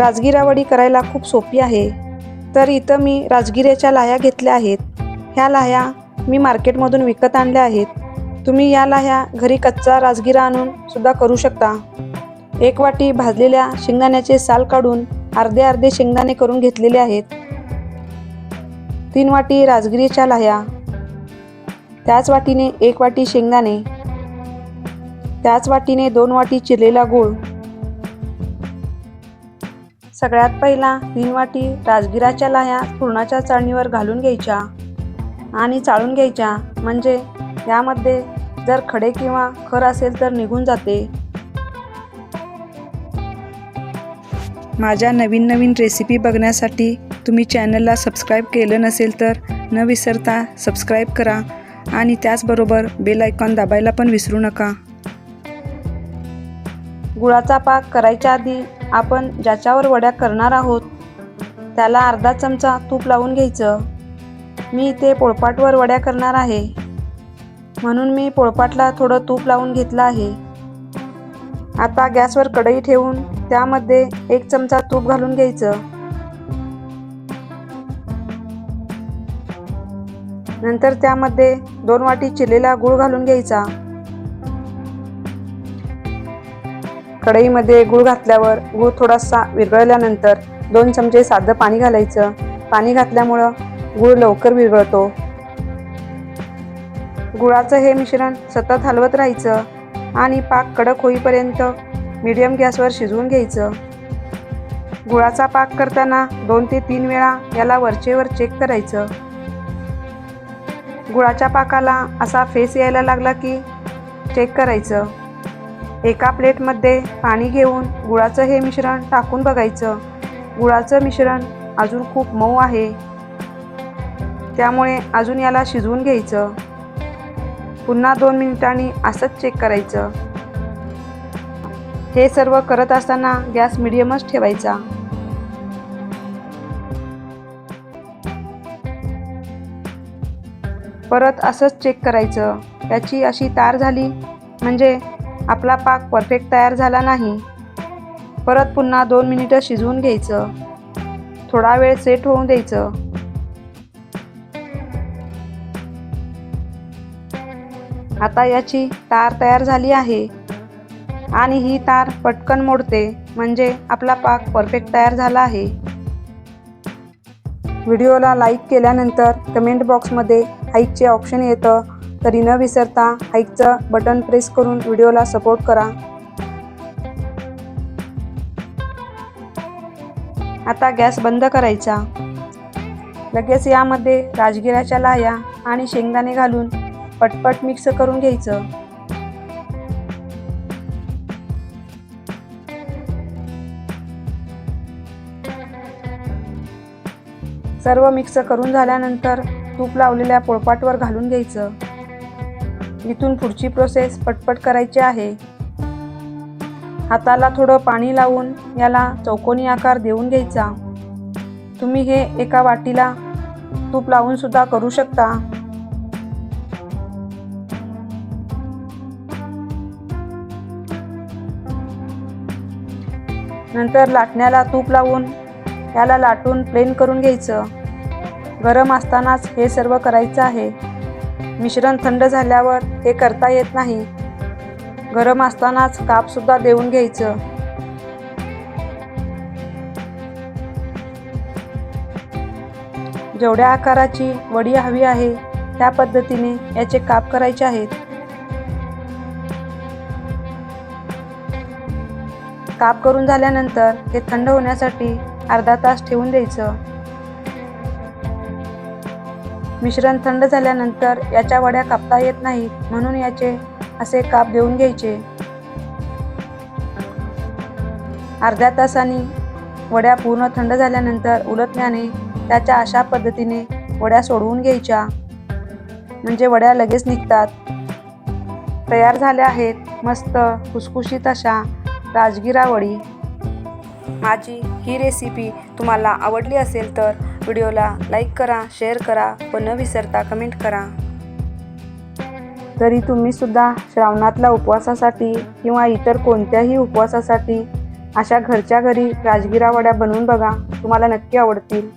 राजगिरावडी करायला खूप सोपी आहे. तर इथं मी राजगिऱ्याच्या लाह्या घेतल्या आहेत. ह्या लाह्या मी मार्केटमधून विकत आणल्या आहेत. तुम्ही या लाह्या घरी कच्चा राजगिरा आणून सुद्धा करू शकता. एक वाटी भाजलेल्या शेंगदाण्याचे साल काढून अर्धे अर्धे शेंगदाणे करून घेतलेले आहेत. तीन वाटी राजगिरीच्या लाह्या. त्याच वाटीने एक वाटी शेंगदाणे. त्याच वाटीने दोन वाटी चिरलेला गूळ. सगळ्यात पहिला तीन वाटी राजगिराच्या लाह्या पुरणाच्या चाळणीवर घालून घ्यायच्या आणि चाळून घ्यायच्या. म्हणजे यामध्ये जर खडे किंवा खर असेल तर निघून जाते. माझ्या नवीन नवीन रेसिपी बघण्यासाठी तुम्ही चॅनलला सबस्क्राईब केलं नसेल तर न विसरता सबस्क्राईब करा आणि त्याचबरोबर बेल आयकॉन दाबायला पण विसरू नका. गुळाचा पाक करायच्या आधी आपण ज्याच्यावर वड्या करणार आहोत त्याला अर्धा चमचा तूप लावून घ्यायचं. मी इथे पोळपाटवर वड्या करणार आहे. म्हणून मी पोळपाटला थोडं तूप लावून घेतलं आहे. आता गॅसवर कढई ठेवून त्यामध्ये एक चमचा तूप घालून घ्यायचं. नंतर त्यामध्ये दोन वाटी चिरलेला गूळ घालून घ्यायचा. कढईमध्ये गूळ घातल्यावर गूळ थोडासा विरघळल्यानंतर दोन चमचे साधं पाणी घालायचं. पाणी घातल्यामुळं गूळ लवकर विरघळतो. गुळाचं हे मिश्रण सतत हलवत राहायचं आणि पाक कडक होईपर्यंत मीडियम गॅसवर शिजवून घ्यायचं. गुळाचा पाक करताना दोन ते तीन वेळा याला वरचेवर चेक करायचं. गुळाच्या पाकाला असा फेस यायला लागला की चेक करायचं. एका प्लेटमध्ये पाणी घेऊन गुळाचं हे मिश्रण टाकून बघायचं. गुळाचं मिश्रण अजून खूप मऊ आहे. त्यामुळे अजून याला शिजवून घ्यायचं. पुन्हा दोन मिनिटांनी असंच चेक करायचं. हे सर्व करत असताना गॅस मिडियमच ठेवायचा. परत असंच चेक करायचं. त्याची अशी तार झाली म्हणजे आपला पाक परफेक्ट तयार झाला नाही. परत पुन्हा दोन मिनिटं शिजवून घ्यायचं. थोडा वेळ सेट होऊन द्यायचं. आता याची तार तयार झाली आहे. आणि ही तार पटकन मोडते म्हणजे आपला पाक परफेक्ट तयार झाला आहे. व्हिडिओला लाईक केल्यानंतर कमेंट बॉक्समध्ये हाईकचे ऑप्शन येतं. तरी न विसरता हाईकचं बटन प्रेस करून व्हिडिओला सपोर्ट करा. आता गॅस बंद करायचा. लगेच यामध्ये राजगिराच्या लाया आणि शेंगदाणे घालून पटपट मिक्स करून घ्यायचं. सर्व मिक्स करून झाल्यानंतर तूप लावलेल्या पोळपाटवर घालून घ्यायचं. इथून पुढची प्रोसेस पटपट करायची आहे. हाताला थोडं पाणी लावून याला चौकोनी आकार देऊन घ्यायचा. तुम्ही हे एका वाटीला तूप लावून सुद्धा करू शकता. नंतर लाटण्याला तूप लावून याला लाटून प्लेन करून घ्यायचं. गरम असतानाच हे सर्व करायचं आहे. मिश्रण थंड झाल्यावर हे करता येत नाही. गरम असतानाच कापसुद्धा देऊन घ्यायचं. जेवढ्या आकाराची वडी हवी आहे त्या पद्धतीने याचे काप करायचे आहेत. काप करून झाल्यानंतर हे थंड होण्यासाठी अर्धा तास ठेवून द्यायचं. मिश्रण थंड झाल्यानंतर याच्या वड्या कापता येत नाहीत म्हणून याचे असे काप देऊन घ्यायचे. अर्ध्या तासाने वड्या पूर्ण थंड झाल्यानंतर उलटण्याने त्याच्या अशा पद्धतीने वड्या सोडवून घ्यायच्या. म्हणजे वड्या लगेच निघतात. तयार झाल्या आहेत मस्त खुसखुशीत अशा राजगिरा वडी. माझी ही रेसिपी तुम्हाला आवडली असेल तर व्हिडिओला लाईक करा शेअर करा व न विसरता कमेंट करा. तरी तुम्ही सुद्धा श्रावणातल्या उपवासासाठी किंवा इतर कोणत्याही उपवासासाठी अशा घरच्या घरी राजगिरा वड्या बनवून बघा तुम्हाला नक्की आवडतील.